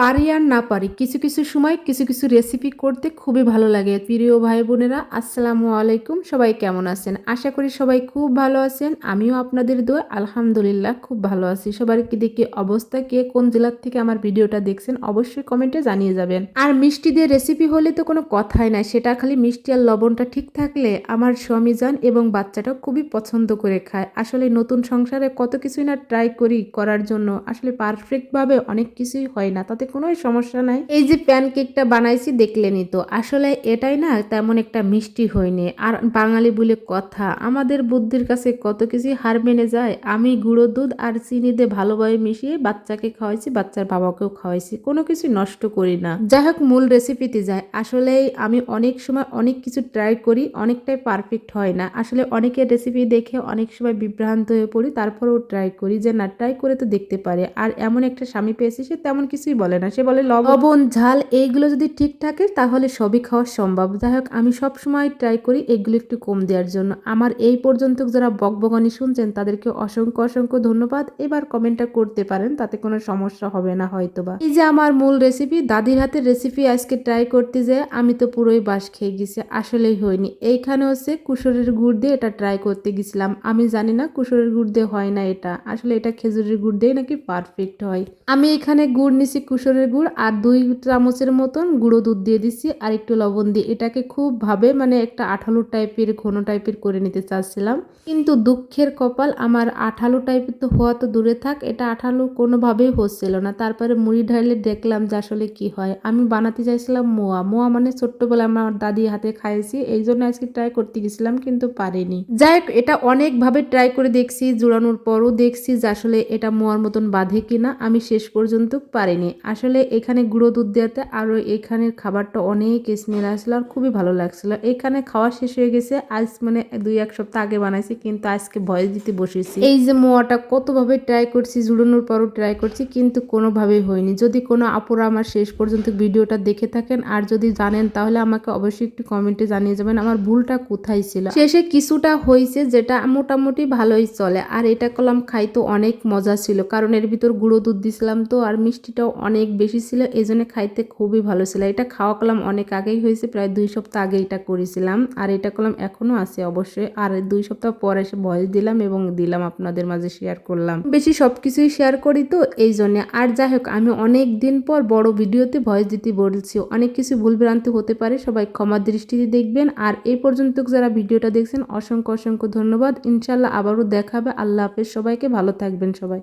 পারি আর না পারি, কিছু কিছু সময় কিছু কিছু রেসিপি করতে খুবই ভালো লাগে। প্রিয় ভাই বোনেরা, আসসালামু আলাইকুম, সবাই কেমন আছেন? আশা করি সবাই খুব ভালো আছেন, আমিও আপনাদের দোয়া আলহামদুলিল্লাহ খুব ভালো আছি। সবার কি দেখি অবস্থা, কে কোন জেলার থেকে আমার ভিডিওটা দেখছেন অবশ্যই কমেন্টে জানিয়ে যাবেন। আর মিষ্টি দিয়ে রেসিপি হলে তো কোনো কথাই নাই, সেটা খালি মিষ্টি আর লবণটা ঠিক থাকলে আমার স্বামী যান এবং বাচ্চাটাও খুবই পছন্দ করে খায়। আসলে নতুন সংসারে কত কিছুই না ট্রাই করি করার জন্য, আসলে পারফেক্টভাবে অনেক কিছুই হয় না, তাতে কোনো সমস্যা নাই। এই যে প্যানকেকটা বানাইছি দেখলেনি তো। আসলে এটাই না তেমন একটা মিষ্টি হয়নি। আর বাঙালি বলে কথা, আমাদের বুদ্ধির কাছে কত কিছু হার মেনে যায়। আমি গুঁড়ো দুধ আর চিনি দিয়ে ভালোভাবে মিশিয়ে বাচ্চাকে খাওয়াইছি, বাচ্চার বাবাকেও খাওয়াইছি। কোনো কিছু নষ্ট করি না। যাই হোক, মূল রেসিপিতে যায়। আসলে আমি অনেক সময় অনেক কিছু ট্রাই করি, অনেকটাই পারফেক্ট হয় না। আসলে অনেকের রেসিপি দেখে অনেক সময় বিভ্রান্ত হয়ে পড়ি, তারপরেও ট্রাই করি যে না ট্রাই করে তো দেখতে পারে। আর এমন একটা স্বামী পেয়েছি, সে তেমন কিছুই বলে না, সে বলে লবণ। ঝাল, এইগুলো যদি ঠিক থাকে, তাহলে সবই খাওয়া সম্ভব। যাই হোক, আমি সবসময় ট্রাই করি এগুলো একটু কম দেওয়ার জন্য। আমার এই পর্যন্ত যারা বকবগানি শুনছেন, তাদেরকে অসংখ্য অসংখ্য ধন্যবাদ। এবার কমেন্টটা করতে পারেন, তাতে কোনো সমস্যা হবে না হয়তোবা। এই যে আমার মূল রেসিপি দাদির হাতের রেসিপি আজকে ট্রাই করতে যেয়ে আমি তো পুরোই বাস খেয়ে গেছি, আসলেই হয়নি। এইখানে হচ্ছে কুসুরের গুড় দিয়ে এটা ট্রাই করতে গেছিলাম। আমি জানি না কুসুরের গুড় দিয়ে হয় না এটা। আসলে এটা খেজুরের গুড় দিয়ে নাকি পারফেক্ট হয়। আমি এখানে গুড় নিছি কুসুরের গুড় আর দুই চামচের মতন গুঁড়ো দুধ দিয়ে দিচ্ছি আর একটু লবণ দিয়ে। এটাকে খুব ভাবে মানে একটা আঠালো টাইপের, ঘন টাইপের করে নিতে চাচ্ছিলাম। কিন্তু দুঃখের কপাল, আমার আঠালো টাইপের তো হওয়া তো দূরে থাক, এটা আঠালো কোনোভাবেই হচ্ছিল না। তারপরে মুড়ি ঢাইলে দেখলাম যে আসলে কি হয়। আমি বানাতে চাইছিলাম মোয়া। মোয়া মানে ছোট্টবেলায় আমার দাদি হাতে খাইছি এই জন্য আজকে ট্রাই করতে গেছিলাম, কিন্তু পারিনি। যাই হোক, এটা অনেকভাবে ট্রাই করে দেখছি, জোড়ানোর পরও দেখছি যে আসলে এটা মোয়ার মতন বাঁধে কিনা। আমি শেষ পর্যন্ত পারিনি। আসলে এখানে গুঁড়ো দুধ দেওয়াতে আরও এখানের খাবারটা অনেক স্মেল আসলো আর খুবই ভালো লাগছিল। এখানে খাওয়া শেষ হয়ে গেছে। আজ মানে দুই এক সপ্তাহ আগে বানাইছি, কিন্তু আজকে ভয়েস দিতে বসেছি। এই যে মোয়াটা কতভাবে ট্রাই করছি, জুড়ানোর পরও ট্রাই করছি, কিন্তু কোনোভাবেই হয়নি। যদি কোনো আপুরা আমার শেষ পর্যন্ত ভিডিওটা দেখে থাকেন আর যদি জানেন, তাহলে আমাকে অবশ্যই একটু কমেন্টে জানিয়ে যাবেন আমার ভুলটা কোথায় ছিল। শেষে কিছুটা হয়েছে যেটা মোটামুটি ভালোই চলে। আর এটা কলাম খাইতে অনেক মজা ছিল, কারণ এর ভিতর গুঁড়ো দুধ দিছিলাম তো, আর মিষ্টিটাও অনেক বেশি ছিল এই জন্য খাইতে খুবই ভালো ছিল। এটা খাওয়া কলাম অনেক আগেই হয়েছে, প্রায় দুই সপ্তাহ আগে এটা করেছিলাম। আর এটা কলাম এখনও আছে অবশ্যই। আর দুই সপ্তাহ পর এসে ভয়েস দিলাম এবং দিলাম আপনাদের মাঝে শেয়ার করলাম। বেশি সব কিছুই শেয়ার করি তো এই জন্যে আর যাই হোক, আমি অনেক দিন পর বড় ভিডিওতে ভয়েস দিতে বলছি। অনেক কিছু ভুলভ্রান্তি হতে পারে, সবাই ক্ষমা দৃষ্টিতে দেখবেন। আর এই পর্যন্ত যারা ভিডিওটা দেখছেন, অসংখ্য অসংখ্য ধন্যবাদ। ইনশাল্লাহ আবারও দেখাবে। আল্লাহ হাফেজ। সবাইকে ভালো থাকবেন সবাই।